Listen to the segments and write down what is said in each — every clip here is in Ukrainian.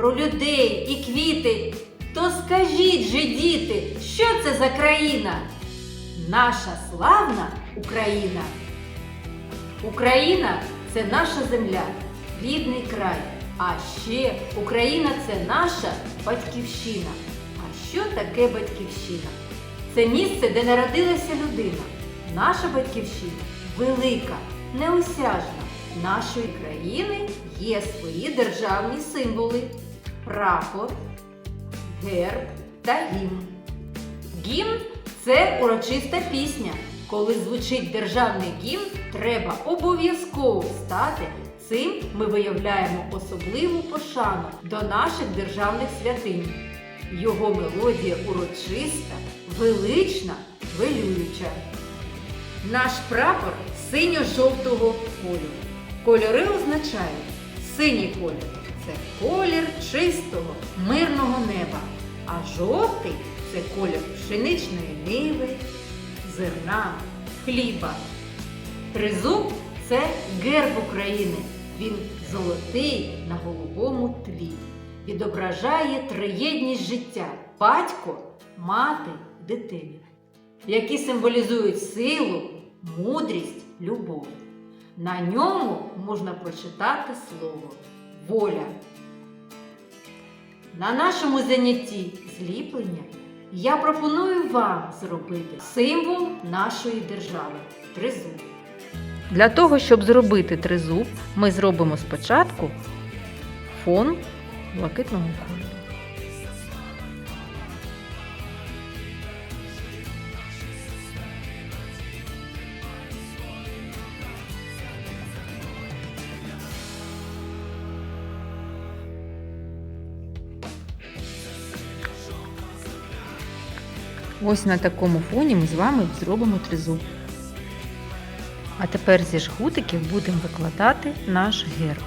про людей і квіти. То скажіть же, діти, що це за країна? Наша славна Україна. Україна це наша земля, рідний край. А ще Україна це наша батьківщина. А що таке батьківщина? Це місце, де народилася людина. Наша батьківщина велика, неосяжна. Нашої країни є свої державні символи: прапор, герб та гімн. Гімн це урочиста пісня. Коли звучить державний гімн, треба обов'язково встати. Цим ми виявляємо особливу пошану до наших державних святинь. Його мелодія урочиста, велична, хвилююча. Наш прапор синьо-жовтого кольору. Кольори означають синій колір це колір чистого, мирного неба, а жовтий це колір пшеничної ниви, зерна, хліба. Тризуб це герб України. Він золотий на голубому тлі. Відображає триєдність життя батько, мати, дитина, які символізують силу, мудрість, любов. На ньому можна прочитати слово воля. На нашому занятті зліплення я пропоную вам зробити символ нашої держави тризуб. Для того, щоб зробити тризуб, ми зробимо спочатку фон блакитного кольору. Ось на такому фоні ми з вами зробимо тризуб. А тепер зі жгутиків будемо викладати наш герб.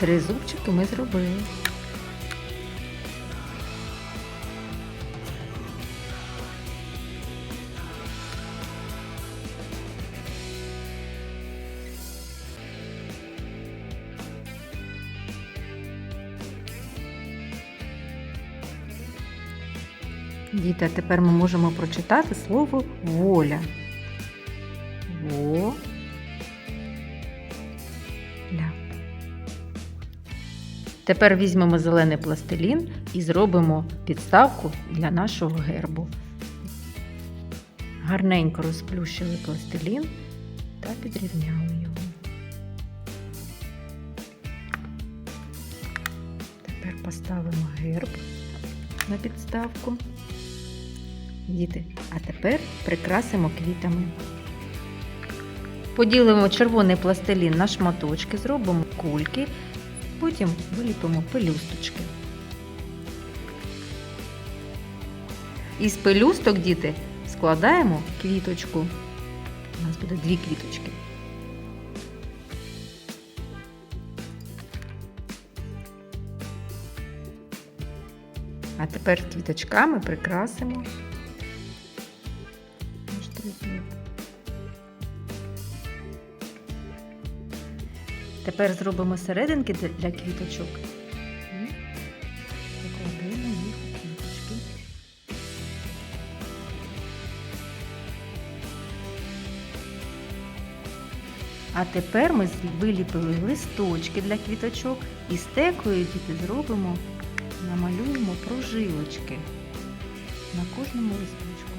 Три зубчики ми зробили. Діти, тепер ми можемо прочитати слово воля. Во. Тепер візьмемо зелений пластилін і зробимо підставку для нашого гербу. Гарненько розплющили пластилін та підрівняли його. Тепер поставимо герб на підставку. Діти, а тепер прикрасимо квітами. Поділимо червоний пластилін на шматочки, зробимо кульки, потім виліпимо пелюсточки. Із пелюсток, діти, складаємо квіточку. У нас буде дві квіточки. А тепер квіточками прикрасимо наш тризуб. Тепер зробимо серединки для- квіточок. Покладемо їх у квіточки. А тепер ми виліпили листочки для квіточок і стекою діти зробимо, намалюємо прожилочки на кожному листочку.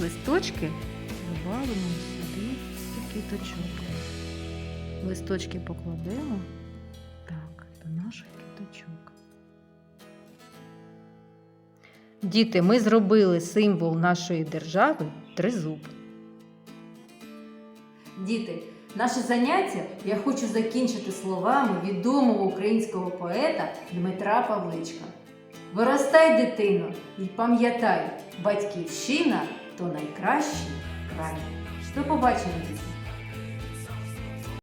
Листочки добавимо сюди до квіточок. Листочки покладемо так, до наших квіточок. Діти, ми зробили символ нашої держави тризуб. Діти, наше заняття я хочу закінчити словами відомого українського поета Дмитра Павличка. Виростай, дитино, і пам'ятай, батьківщина то найкращий край. До побачення!